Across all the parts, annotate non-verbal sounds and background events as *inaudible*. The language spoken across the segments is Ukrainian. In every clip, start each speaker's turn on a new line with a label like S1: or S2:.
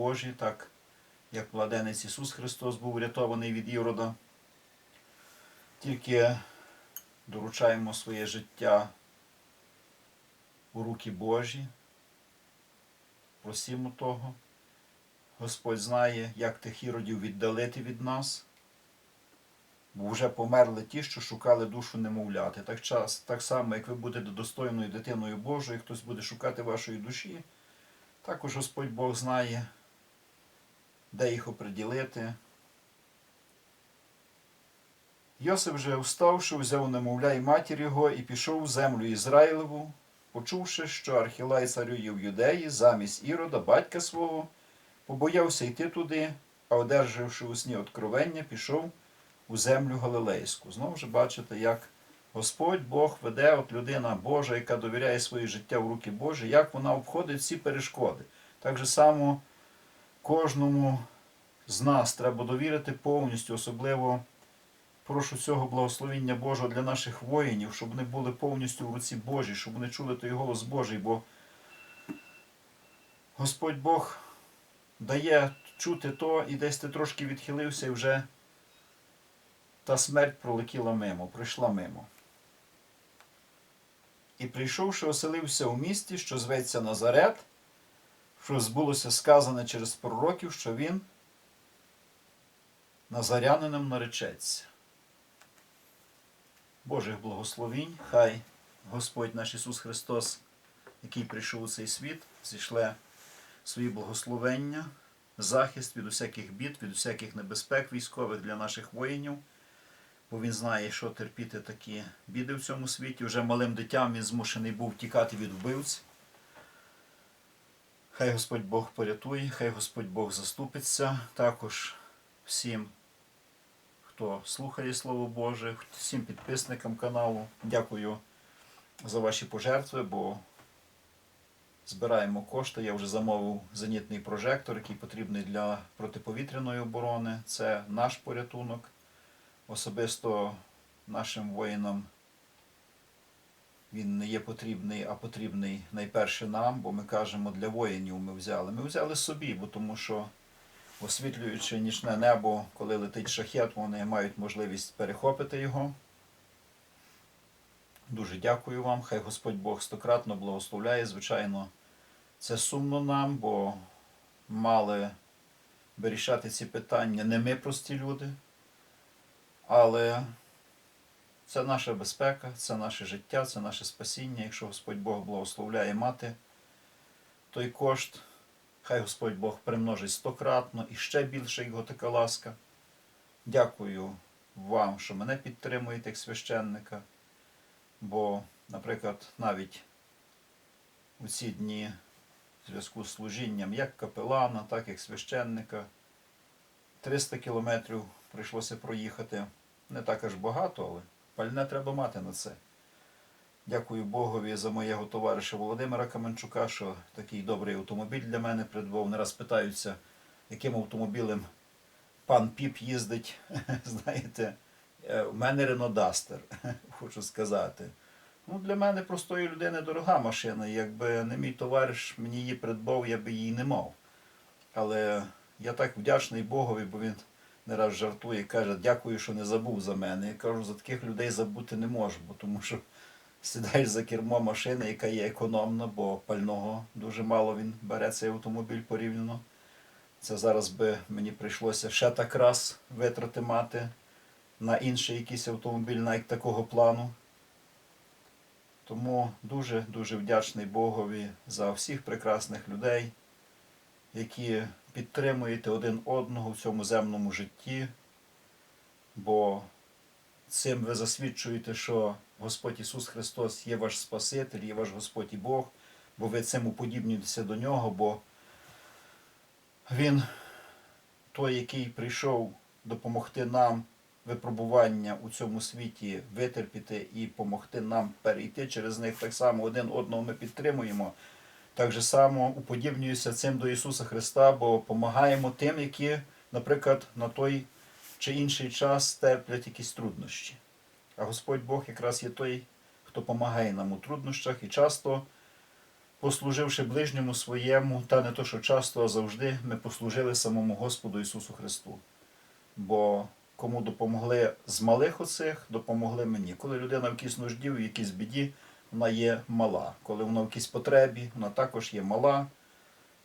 S1: Божі, так як младенець Ісус Христос був врятований від Ірода. Тільки доручаємо своє життя у руки Божі. Просімо того. Господь знає, як тих іродів віддалити від нас, бо вже померли ті, що шукали душу немовляти. Так, час, так само, як ви будете достойною дитиною Божою, хтось буде шукати вашої душі, також Господь Бог знає, де їх оприділити. Йосип же, вставши, взяв немовля і матір його і пішов в землю Ізраїлеву, почувши, що Архілай царює в Юдеї замість Ірода, батька свого, побоявся йти туди, а одержавши у сні откровення, пішов у землю Галилейську. Знову ж бачите, як Господь Бог веде от людина Божа, яка довіряє своє життя в руки Божі, як вона обходить всі перешкоди. Так же само кожному з нас треба довірити повністю, особливо прошу цього благословіння Божого для наших воїнів, щоб вони були повністю в руці Божій, щоб вони чули той голос Божий, бо Господь Бог дає чути то, і десь ти трошки відхилився, і вже та смерть пролетіла мимо, пройшла мимо. І прийшовши, оселився у місті, що зветься Назарет, що збулося сказане через пророків, що він назарянином наречеться. Божих благословінь, хай Господь наш Ісус Христос, який прийшов у цей світ, зійшле свої благословення, захист від усяких бід, від усяких небезпек військових для наших воїнів, бо Він знає, що терпіти такі біди в цьому світі. Вже малим дитям він змушений був тікати від вбивць. Хай Господь Бог порятує, хай Господь Бог заступиться. Також всім, хто слухає Слово Боже, всім підписникам каналу. Дякую за ваші пожертви, бо збираємо кошти. Я вже замовив зенітний прожектор, який потрібний для протиповітряної оборони. Це наш порятунок. Особисто нашим воїнам він не є потрібний, а потрібний найперше нам, бо ми кажемо для воїнів ми взяли. Ми взяли собі, бо тому що, освітлюючи нічне небо, коли летить шахет, вони мають можливість перехопити його. Дуже дякую вам. Хай Господь Бог стократно благословляє. Звичайно, це сумно нам, бо мали вирішати ці питання не ми прості люди. Але це наша безпека, це наше життя, це наше спасіння. Якщо Господь Бог благословляє мати той кошт, хай Господь Бог примножить стократно і ще більше його така ласка. Дякую вам, що мене підтримуєте як священника. Бо, наприклад, навіть у ці дні в зв'язку з служінням як капелана, так і священника 300 кілометрів прийшлося проїхати. Не так аж багато, але пальне треба мати на це. Дякую Богові за моєго товариша Володимира Каменчука, що такий добрий автомобіль для мене придбав. Не раз питаються, яким автомобілем пан Піп їздить. *laughs* Знаєте, е, у мене Duster, *laughs* хочу сказати. Ну, для мене простої людини дорога машина. Якби не мій товариш мені її придбав, я би її не мав. Але я так вдячний Богові, бо він не раз жартує, каже, дякую, що не забув за мене. Я кажу, за таких людей забути не можу, бо тому що сідаєш за кермо машини, яка є економна, бо пального дуже мало він бере цей автомобіль порівняно. Це зараз би мені прийшлося ще так раз витрати мати на інший якийсь автомобіль, навіть такого плану. Тому дуже-дуже вдячний Богові за всіх прекрасних людей, які підтримуєте один одного в цьому земному житті, бо цим ви засвідчуєте, що Господь Ісус Христос є ваш Спаситель, є ваш Господь і Бог, бо ви цим уподібнюєтеся до Нього, бо Він той, який прийшов допомогти нам випробування у цьому світі витерпіти і допомогти нам перейти через них, так само один одного ми підтримуємо. Так же само уподібнююся цим до Ісуса Христа, бо допомагаємо тим, які, наприклад, на той чи інший час терплять якісь труднощі. А Господь Бог якраз є той, хто допомагає нам у труднощах і часто послуживши ближньому своєму, та не то, що часто, а завжди, ми послужили самому Господу Ісусу Христу. Бо кому допомогли з малих оцих, допомогли мені. Коли людина в якійсь нужді, в якійсь біді, вона є мала. Коли вона в якійсь потребі, вона також є мала.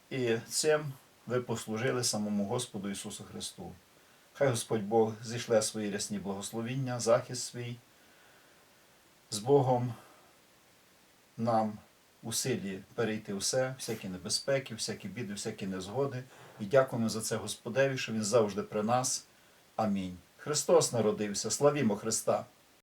S1: І цим ви послужили самому Господу Ісусу Христу. Хай Господь Бог зійшле свої рясні благословіння, захист свій. З Богом нам у силі перейти все, всякі небезпеки, всякі біди, всякі незгоди. І дякуємо за це Господеві, що Він завжди при нас. Амінь. Христос народився. Славімо Христа!